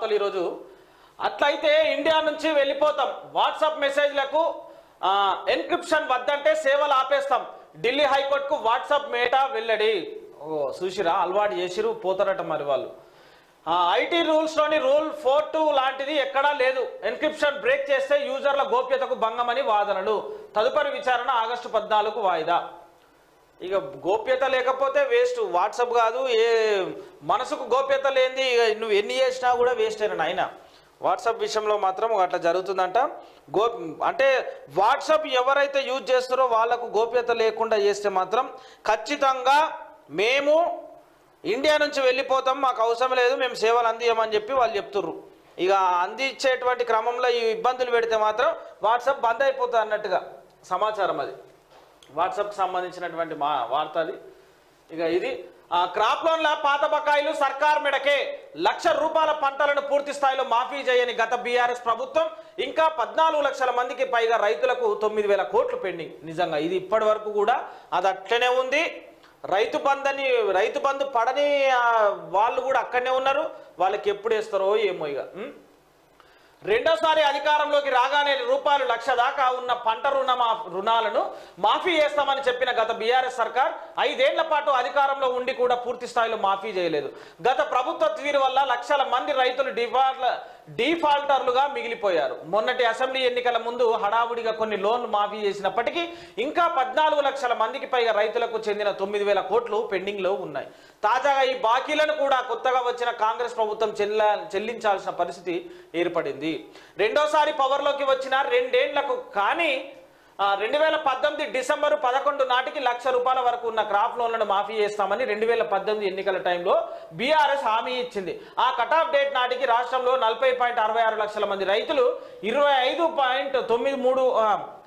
వార్తలు ఈరోజు. అట్లయితే ఇండియా నుంచి వెళ్ళిపోతాం. వాట్సాప్ మెసేజ్లకు ఎన్క్రిప్షన్ వద్దంటే సేవలు ఆపేస్తాం. ఢిల్లీ హైకోర్టుకు వాట్సాప్ మేటా వెళ్ళడి ఓ చూసిరా అలవాటు చేసిరు పోతారట మరి వాళ్ళు. ఐటీ రూల్స్లోని రూల్ ఫోర్ టూ లాంటిది ఎక్కడా లేదు. ఎన్క్రిప్షన్ బ్రేక్ చేస్తే యూజర్ల గోప్యతకు భంగమని వాదనలు. తదుపరి విచారణ ఆగస్టు పద్నాలుగు వాయిదా. ఇక గోప్యత లేకపోతే వేస్ట్. వాట్సాప్ కాదు ఏ మనసుకు గోప్యత లేనిది ఇక నువ్వు ఎన్ని చేసినా కూడా వేస్ట్ అయినా ఆయన వాట్సాప్ విషయంలో మాత్రం అట్లా జరుగుతుందంట. గో అంటే వాట్సాప్ ఎవరైతే యూజ్ చేస్తారో వాళ్ళకు గోప్యత లేకుండా చేస్తే మాత్రం ఖచ్చితంగా మేము ఇండియా నుంచి వెళ్ళిపోతాం మాకు అవసరం లేదు మేము సేవలు అందియమని చెప్పి వాళ్ళు చెప్తుర్రు. ఇక అందించేటువంటి క్రమంలో ఈ ఇబ్బందులు పెడితే మాత్రం వాట్సాప్ బంద్ అయిపోతుంది అన్నట్టుగా సమాచారం అది. వాట్సాప్కి సంబంధించినటువంటి మా వార్త అది. ఇక ఇది ఆ, క్రాప్ లోన్ల పాత బకాయిలు సర్కార్ మెడకే లక్ష రూపాయల పంటలను పూర్తి స్థాయిలో మాఫీ చేయని గత బీఆర్ఎస్ ప్రభుత్వం ఇంకా పద్నాలుగు లక్షల మందికి పైగా రైతులకు తొమ్మిది వేల కోట్లు పెండింగ్ నిజంగా ఇది ఇప్పటి వరకు కూడా అది అట్లనే ఉంది. రైతు బంధని రైతు బంధు పడని వాళ్ళు కూడా అక్కడనే ఉన్నారు. వాళ్ళకి ఎప్పుడు వేస్తారో ఏమో ఇక. రెండోసారి అధికారంలోకి రాగానే రూపాయలు లక్ష దాకా ఉన్న పంట రుణ రుణాలను మాఫీ చేస్తామని చెప్పిన గత బీఆర్ఎస్ సర్కార్ ఐదేళ్ళ పాటు అధికారంలో ఉండి కూడా పూర్తి స్థాయిలో మాఫీ చేయలేదు. గత ప్రభుత్వ తీరు వల్ల లక్షల మంది రైతులు డిఫాల్ట్ డిఫాల్టర్లుగా మిగిలిపోయారు. మొన్నటి అసెంబ్లీ ఎన్నికల ముందు హడావుడిగా కొన్ని లోన్లు మాఫీ చేసినప్పటికీ ఇంకా పద్నాలుగు లక్షల మందికి పైగా రైతులకు చెందిన తొమ్మిది వేల కోట్లు పెండింగ్లో ఉన్నాయి. తాజాగా ఈ బాకీలను కూడా కొత్తగా వచ్చిన కాంగ్రెస్ ప్రభుత్వం చెల్ల చెల్లించాల్సిన పరిస్థితి ఏర్పడింది. రెండోసారి పవర్లోకి వచ్చిన రెండేండ్లకు కానీ రెండు వేల పద్దెనిమిది డిసెంబరు పదకొండు నాటికి లక్ష రూపాయల వరకు ఉన్న క్రాప్ లోన్లను మాఫీ చేస్తామని రెండు వేల పద్దెనిమిది ఎన్నికల టైంలో బీఆర్ఎస్ హామీ ఇచ్చింది. ఆ కట్ ఆఫ్ డేట్ నాటికి రాష్ట్రంలో నలభై పాయింట్ అరవై ఆరు లక్షల మంది రైతులు ఇరవై ఐదు పాయింట్ తొమ్మిది మూడు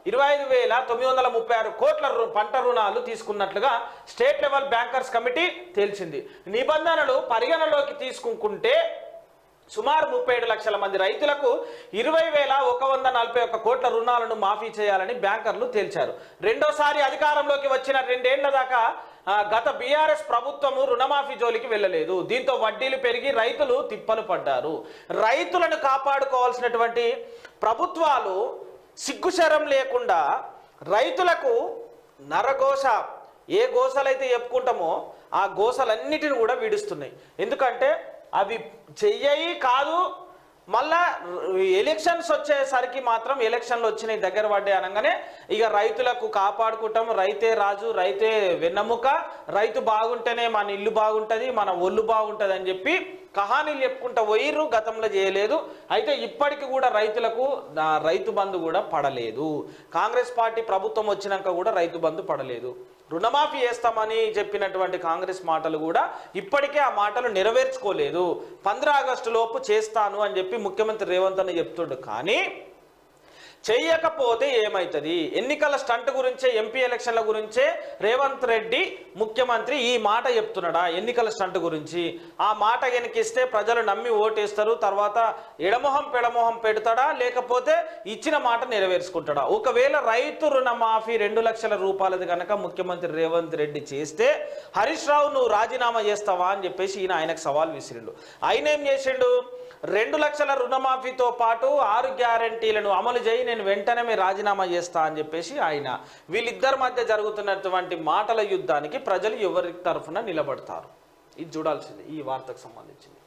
ఇరవై ఐదు వేల తొమ్మిది వందల ముప్పై ఆరు కోట్ల రు- పంట రుణాలు తీసుకున్నట్లుగా స్టేట్ లెవెల్ బ్యాంకర్స్ కమిటీ తేల్చింది. నిబంధనలు పరిగణలోకి తీసుకుంటే సుమారు ముప్పై ఏడు లక్షల మంది రైతులకు ఇరవై వేల ఒక వంద నలభై ఒక్క కోట్ల రుణాలను మాఫీ చేయాలని బ్యాంకర్లు తేల్చారు. రెండోసారి అధికారంలోకి వచ్చిన రెండేళ్ళ దాకా గత బీఆర్ఎస్ ప్రభుత్వము రుణమాఫీ జోలికి వెళ్ళలేదు. దీంతో వడ్డీలు పెరిగి రైతులు తిప్పలు పడ్డారు. రైతులను కాపాడుకోవాల్సినటువంటి ప్రభుత్వాలు సిగ్గుశరం లేకుండా రైతులకు నరఘోష ఏ గోసలైతే చెప్పుకుంటామో ఆ గోసలన్నిటిని కూడా విడుస్తున్నాయి. ఎందుకంటే అవి చెయ్యయి కాదు. మళ్ళా ఎలక్షన్స్ వచ్చేసరికి మాత్రం ఎలక్షన్లు వచ్చినాయి దగ్గర పడ్డాయి అనగానే ఇక రైతులకు కాపాడుకుంటాం రైతే రాజు రైతే వెన్నెముక. రైతు బాగుంటేనే మన ఇల్లు బాగుంటుంది మన ఒళ్ళు బాగుంటుంది అని చెప్పి కహానీలు చెప్పుకుంటా పోయిర్రు గతంలో చేయలేదు. అయితే ఇప్పటికి కూడా రైతులకు రైతు బంధు కూడా పడలేదు. కాంగ్రెస్ పార్టీ ప్రభుత్వం వచ్చినాక కూడా రైతు బంధు పడలేదు. రుణమాఫీ చేస్తామని చెప్పినటువంటి కాంగ్రెస్ మాటలు కూడా ఇప్పటికే ఆ మాటలు నెరవేర్చుకోలేదు. పంద్ర ఆగస్టు లోపు చేస్తాను అని చెప్పి ముఖ్యమంత్రి రేవంత్ అని చెప్తుండు. కానీ చేయకపోతే ఏమవుతుంది ఎన్నికల స్టంట్ గురించే ఎంపీ ఎలక్షన్ల గురించే రేవంత్ రెడ్డి ముఖ్యమంత్రి ఈ మాట చెప్తున్నాడా ఎన్నికల స్టంట్ గురించి? ఆ మాట వెనకిస్తే ప్రజలు నమ్మి ఓటేస్తారు తర్వాత ఎడమొహం పెడమొహం పెడతాడా? లేకపోతే ఇచ్చిన మాట నెరవేర్చుకుంటాడా? ఒకవేళ రైతు రుణమాఫీ రెండు లక్షల రూపాయలది కనుక ముఖ్యమంత్రి రేవంత్ రెడ్డి చేస్తే హరీష్ రావు నువ్వు రాజీనామా చేస్తావా అని చెప్పేసి ఈయన ఆయనకు సవాల్ విసిరిండు. ఆయన ఏం చేసిండు? రెండు లక్షల రుణమాఫీతో పాటు ఆరు గ్యారంటీలను అమలు చేయి నేను వెంటనే మీ రాజీనామా చేస్తా అని చెప్పేసి ఆయన వీళ్ళిద్దరి మధ్య జరుగుతున్నటువంటి మాటల యుద్ధానికి ప్రజలు ఎవరి తరఫున నిలబడతారు? ఇది చూడాల్సింది ఈ వార్తకు సంబంధించింది.